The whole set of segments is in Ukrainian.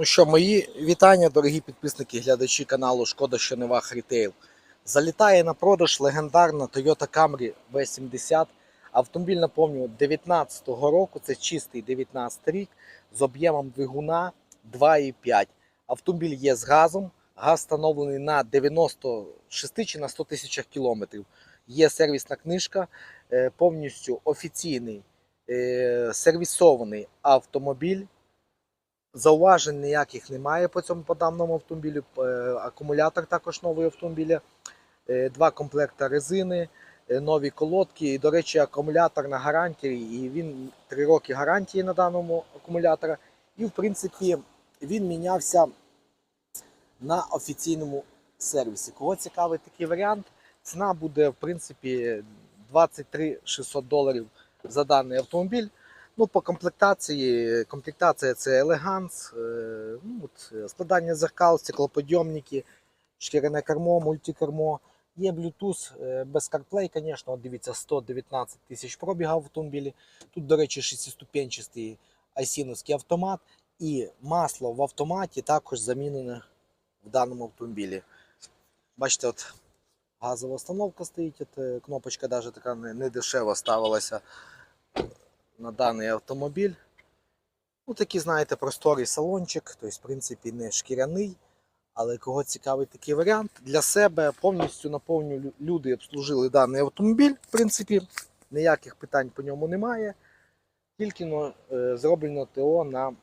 Ну що, мої вітання, дорогі підписники, глядачі каналу Шкода, що не вах Рітейл. Залітає на продаж легендарна Toyota Camry V70. Автомобіль, напомню, 19-го року, це чистий 19 рік, з об'ємом двигуна 2,5. Автомобіль є з газом, газ встановлений на 96 чи на 100 тисячах кілометрів. Є сервісна книжка, е, повністю офіційний е, сервісований автомобіль. Зауважень ніяких немає по цьому по даному автомобілю. Е, Акумулятор також новий автомобіля, Е, два комплекти резини, е, нові колодки. І, до речі, акумулятор на гарантії, і він 3 роки гарантії на даному акумулятора. І, в принципі, він мінявся на офіційному сервісі. Кого цікавий такий варіант, ціна буде, в принципі, 23 600 доларів за даний автомобіль. Ну, по комплектації, комплектація це елеганс, е, ну, е, складання зеркал, стеклоподйомники, шкіряне кермо, мультикермо. Є Bluetooth е, без CarPlay, звісно, дивіться, 119 тисяч пробіга в автомобілі. Тут, до речі, шестиступенчастий айсіновський автомат. І масло в автоматі також замінене в даному автомобілі. Бачите, от газова установка стоїть, от, кнопочка навіть така не дешево ставилася на даний автомобіль. Ну, такий, знаєте, просторий салончик, тобто, в принципі, не шкіряний. Але кого цікавий такий варіант, для себе повністю наповню люди обслужили даний автомобіль. В принципі, ніяких питань по ньому немає. Тільки ну, е, зроблено ТО на,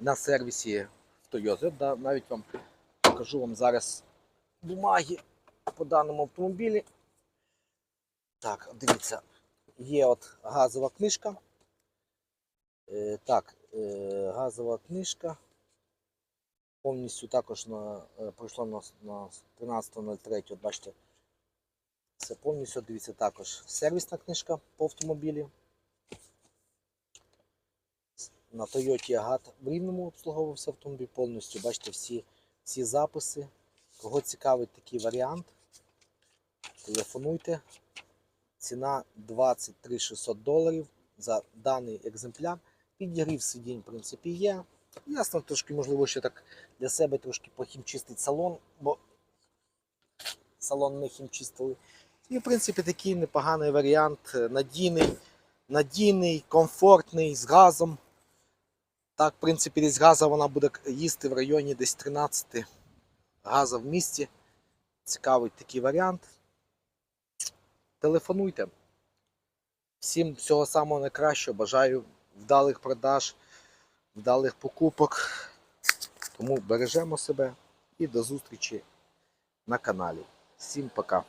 на сервісі в Toyota. Да, навіть вам покажу вам зараз бумаги по даному автомобілі. Так, дивіться, є от газова книжка. Е, так, е, газова книжка. Повністю також на, е, пройшло на, на 13.03, от бачите. Це повністю, дивіться, також сервісна книжка по автомобілі. На Toyota Agata в Рівному обслуговувався автомобіль повністю. Бачите всі, всі записи. Кого цікавить такий варіант, телефонуйте. Ціна 23 600 доларів за даний екземпляр. Підігрів сидінь, в принципі, є. Ясно, трошки, можливо, ще так для себе трошки похімчистить салон, бо салон не хімчистили. І, в принципі, такий непоганий варіант, надійний, надійний, комфортний, з газом. Так, в принципі, десь газа вона буде їсти в районі десь 13 газа в місті. Цікавий такий варіант. Телефонуйте. Всім всього самого найкращого. Бажаю вдалих продаж, вдалих покупок. Тому бережемо себе і до зустрічі на каналі. Всім пока.